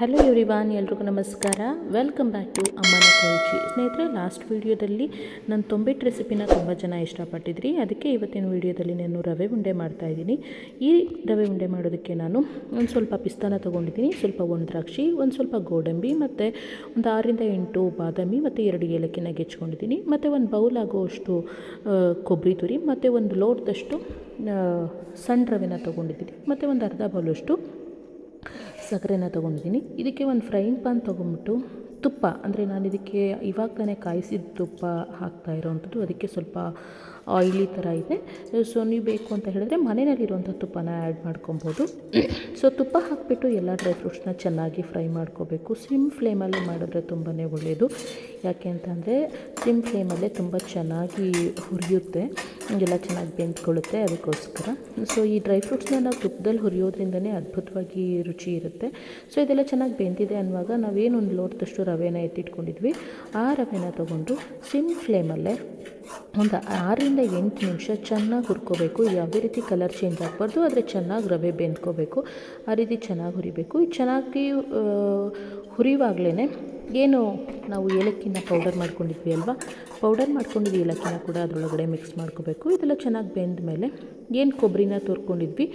Hello ಯುರಿವಾನ್ ಎಲ್ರಿಗೂ ನಮಸ್ಕಾರ. ವೆಲ್ಕಮ್ ಬ್ಯಾಕ್ ಟು ಅಮ್ಮನ ಕೈಚಿ ಸ್ನೇಹಿತರೆ ಲಾಸ್ಟ್ ವೀಡಿಯೋದಲ್ಲಿ ನಾನು ತೊಂಬಿಟ್ಟು ರೆಸಿಪಿನ ತುಂಬ ಜನ ಇಷ್ಟಪಟ್ಟಿದ್ರಿ. ಅದಕ್ಕೆ ಇವತ್ತಿನ ವೀಡಿಯೋದಲ್ಲಿ ನಾನು ರವೆ ಉಂಡೆ ಮಾಡ್ತಾಯಿದ್ದೀನಿ ಈ ರವೆ ಉಂಡೆ ಮಾಡೋದಕ್ಕೆ ನಾನು ಒಂದು ಸ್ವಲ್ಪ ಪಿಸ್ತಾನ ತೊಗೊಂಡಿದ್ದೀನಿ. ಸ್ವಲ್ಪ ಒಣ ದ್ರಾಕ್ಷಿ ಒಂದು ಸ್ವಲ್ಪ ಗೋಡಂಬಿ ಮತ್ತು ಒಂದು ಆರರಿಂದ ಎಂಟು ಬಾದಾಮಿ ಮತ್ತು ಎರಡು ಏಲಕ್ಕಿನ ಗೆಚ್ಕೊಂಡಿದ್ದೀನಿ. ಮತ್ತು ಒಂದು ಬೌಲ್ ಆಗುವಷ್ಟು ಆ, ಕೊಬ್ಬರಿ ತುರಿ ಮತ್ತು ಒಂದು ಲೋಟದಷ್ಟು ಸಣ್ಣ ರವೆನ ತೊಗೊಂಡಿದ್ದೀನಿ. ಮತ್ತು ಒಂದು ಅರ್ಧ ಬೌಲಷ್ಟು ಸಕ್ಕರೆನ ತೊಗೊಂಡಿದ್ದೀನಿ. ಇದಕ್ಕೆ ಒಂದು ಫ್ರೈಯಿಂಗ್ ಪ್ಯಾನ್ ತೊಗೊಂಬಿಟ್ಟು ತುಪ್ಪ, ಅಂದರೆ ನಾನು ಇದಕ್ಕೆ ಇವಾಗ ತಾನೇ ಕಾಯಿಸಿದ ತುಪ್ಪ ಹಾಕ್ತಾ ಇರೋವಂಥದ್ದು ಅದಕ್ಕೆ ಸ್ವಲ್ಪ ಆಯಿಲಿ ಥರ ಇದೆ. ಸೊ ನೀವು ಬೇಕು ಅಂತ ಹೇಳಿದ್ರೆ ಮನೆಯಲ್ಲಿರುವಂಥ ತುಪ್ಪನ ಆ್ಯಡ್ ಮಾಡ್ಕೊಬೋದು. ಸೊ ತುಪ್ಪ ಹಾಕಿಬಿಟ್ಟು ಎಲ್ಲ ಡ್ರೈ ಫ್ರೂಟ್ಸ್ನ ಚೆನ್ನಾಗಿ ಫ್ರೈ ಮಾಡ್ಕೋಬೇಕು. ಸಿಮ್ ಫ್ಲೇಮಲ್ಲಿ ಮಾಡಿದ್ರೆ ತುಂಬಾ ಒಳ್ಳೆಯದು ಯಾಕೆ ಅಂತಂದರೆ ಸಿಮ್ ಫ್ಲೇಮಲ್ಲೇ ತುಂಬ ಚೆನ್ನಾಗಿ ಹುರಿಯುತ್ತೆ. ಎಲ್ಲ ಚೆನ್ನಾಗಿ ಬೆಂದ್ಕೊಳ್ಳುತ್ತೆ ಅದಕ್ಕೋಸ್ಕರ. ಸೊ ಈ ಡ್ರೈ ಫ್ರೂಟ್ಸ್ನ ನಾವು ತುಪ್ಪದಲ್ಲಿ ಹುರಿಯೋದ್ರಿಂದನೇ ಅದ್ಭುತವಾಗಿ ರುಚಿ ಇರುತ್ತೆ. ಸೊ ಇದೆಲ್ಲ ಚೆನ್ನಾಗಿ ಬೆಂದಿದೆ ಅನ್ನುವಾಗ ನಾವೇನು ಒಂದು ಲೋಟದಷ್ಟು ರವೆನ ಎತ್ತಿಟ್ಕೊಂಡಿದ್ವಿ. ಆ ರವೆನ ತೊಗೊಂಡು ಸಿಮ್ ಫ್ಲೇಮಲ್ಲೇ ಒಂದು ಆರರಿಂದ ಎಂಟು ನಿಮಿಷ ಚೆನ್ನಾಗಿ ಹುರ್ಕೋಬೇಕು. ಯಾವುದೇ ರೀತಿ ಕಲರ್ ಚೇಂಜ್ ಆಗಬಾರ್ದು. ಆದರೆ ಚೆನ್ನಾಗಿ ರವೆ ಬೆಂದ್ಕೋಬೇಕು. ಆ ರೀತಿ ಚೆನ್ನಾಗಿ ಹುರಿಬೇಕು. ಈ ಚೆನ್ನಾಗಿ ಹುರಿಯುವಾಗಲೇ ಏನು ನಾವು ಏಲಕ್ಕಿನ ಪೌಡರ್ ಮಾಡ್ಕೊಂಡಿದ್ವಿ ಅಲ್ವಾ? ಪೌಡರ್ ಮಾಡ್ಕೊಂಡಿದ್ವಿ ಏಲಕ್ಕಿನ ಕೂಡ ಅದರೊಳಗಡೆ ಮಿಕ್ಸ್ ಮಾಡ್ಕೋಬೇಕು. ಇದೆಲ್ಲ ಚೆನ್ನಾಗಿ ಬೆಂದ ಮೇಲೆ ಏನು ಕೊಬ್ಬರಿನ ತುರ್ಕೊಂಡಿದ್ವಿ?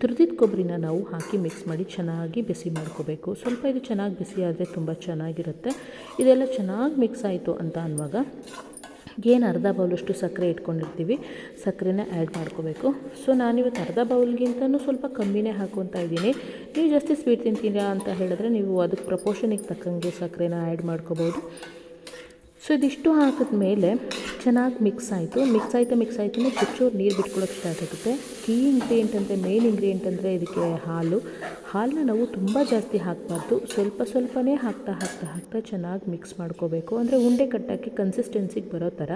ತುರಿದಿದ್ದ ಕೊಬ್ಬರಿನ ನಾವು ಹಾಕಿ ಮಿಕ್ಸ್ ಮಾಡಿ ಚೆನ್ನಾಗಿ ಬಿಸಿ ಮಾಡ್ಕೋಬೇಕು. ಸ್ವಲ್ಪ ಇದು ಚೆನ್ನಾಗಿ ಬಿಸಿ ಆದರೆ ತುಂಬ ಚೆನ್ನಾಗಿರುತ್ತೆ. ಇದೆಲ್ಲ ಚೆನ್ನಾಗಿ ಮಿಕ್ಸ್ ಆಯಿತು ಅಂತ ಅನ್ನುವಾಗ ಏನು ಅರ್ಧ ಬೌಲಷ್ಟು ಸಕ್ಕರೆ ಇಟ್ಕೊಂಡಿರ್ತೀವಿ, ಸಕ್ಕರೆನ ಆ್ಯಡ್ ಮಾಡ್ಕೋಬೇಕು. ಸೊ ನಾನಿವತ್ತು ಅರ್ಧ ಬೌಲ್ಗಿಂತನೂ ಸ್ವಲ್ಪ ಕಮ್ಮಿನೇ ಹಾಕೊತಾ ಇದ್ದೀನಿ. ನೀವು ಜಾಸ್ತಿ ಸ್ವೀಟ್ ತಿಂತೀರಾ ಅಂತ ಹೇಳಿದ್ರೆ ನೀವು ಅದಕ್ಕೆ ಪ್ರಪೋರ್ಷನಿಗೆ ತಕ್ಕಂಗೆ ಸಕ್ಕರೆನ ಆ್ಯಡ್ ಮಾಡ್ಕೋಬೋದು. ಸೊ ಇದಿಷ್ಟು ಹಾಕಿದ ಮೇಲೆ ಚೆನ್ನಾಗಿ ಮಿಕ್ಸ್ ಆಯಿತು. ಮಿಕ್ಸ್ ಆಯಿತು ಮಿಕ್ಸ್ ಆಯಿತು ಚೂರು ನೀರು ಬಿಟ್ಕೊಳ್ಳೋಕೆ ಸ್ಟಾರ್ಟ್ ಆಗುತ್ತೆ. ಕೀ ಇಂಗ್ರೀಡಿಯೆಂಟ್ ಅಂದರೆ ಮೇನ್ ಇಂಗ್ರೀಡಿಯೆಂಟ್ ಅಂದರೆ ಇದಕ್ಕೆ ಹಾಲು. ಹಾಲನ್ನ ನಾವು ತುಂಬ ಜಾಸ್ತಿ ಹಾಕಬಾರ್ದು. ಸ್ವಲ್ಪ ಸ್ವಲ್ಪನೇ ಹಾಕ್ತಾ ಹಾಕ್ತಾ ಹಾಕ್ತಾ ಚೆನ್ನಾಗಿ ಮಿಕ್ಸ್ ಮಾಡ್ಕೋಬೇಕು. ಅಂದರೆ ಉಂಡೆ ಕಟ್ಟೋಕ್ಕೆ ಕನ್ಸಿಸ್ಟೆನ್ಸಿಗೆ ಬರೋ ಥರ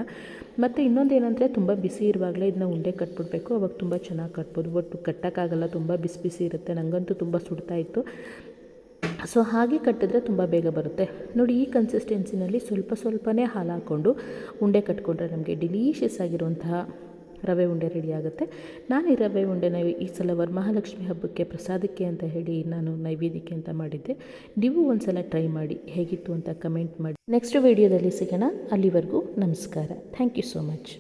ಮತ್ತು ಇನ್ನೊಂದು ಏನಂದರೆ, ತುಂಬ ಬಿಸಿ ಇರುವಾಗಲೇ ಇದನ್ನ ಉಂಡೆ ಕಟ್ಬಿಡ್ಬೇಕು. ಅವಾಗ ತುಂಬ ಚೆನ್ನಾಗಿ ಕಟ್ಬೋದು. ಒಟ್ಟು ಕಟ್ಟೋಕ್ಕಾಗಲ್ಲ ತುಂಬ ಬಿಸಿ ಬಿಸಿ ಇರುತ್ತೆ. ನನಗಂತೂ ತುಂಬ ಸುಡ್ತಾ ಇತ್ತು. ಸೊ ಹಾಗೆ ಕಟ್ಟಿದ್ರೆ ತುಂಬ ಬೇಗ ಬರುತ್ತೆ. ನೋಡಿ, ಈ ಕನ್ಸಿಸ್ಟೆನ್ಸಿನಲ್ಲಿ ಸ್ವಲ್ಪ ಸ್ವಲ್ಪನೇ ಹಾಲು ಹಾಕ್ಕೊಂಡು ಉಂಡೆ ಕಟ್ಕೊಂಡ್ರೆ ನಮಗೆ ಡಿಲೀಷಿಯಸ್ ಆಗಿರುವಂತಹ ರವೆ ಉಂಡೆ ರೆಡಿ ಆಗುತ್ತೆ. ನಾನು ಈ ರವೆ ಉಂಡೆನ ಈ ಸಲ ವರಮಹಾಲಕ್ಷ್ಮಿ ಹಬ್ಬಕ್ಕೆ ಪ್ರಸಾದಕ್ಕೆ ಅಂತ ಹೇಳಿ ನಾನು ನೈವೇದ್ಯಕ್ಕೆ ಅಂತ ಮಾಡಿದ್ದೆ. ನೀವು ಒಂದು ಸಲ ಟ್ರೈ ಮಾಡಿ, ಹೇಗಿತ್ತು ಅಂತ ಕಮೆಂಟ್ ಮಾಡಿ. ನೆಕ್ಸ್ಟ್ ವಿಡಿಯೋದಲ್ಲಿ ಸಿಗೋಣ. ಅಲ್ಲಿವರೆಗೂ ನಮಸ್ಕಾರ. Thank you so much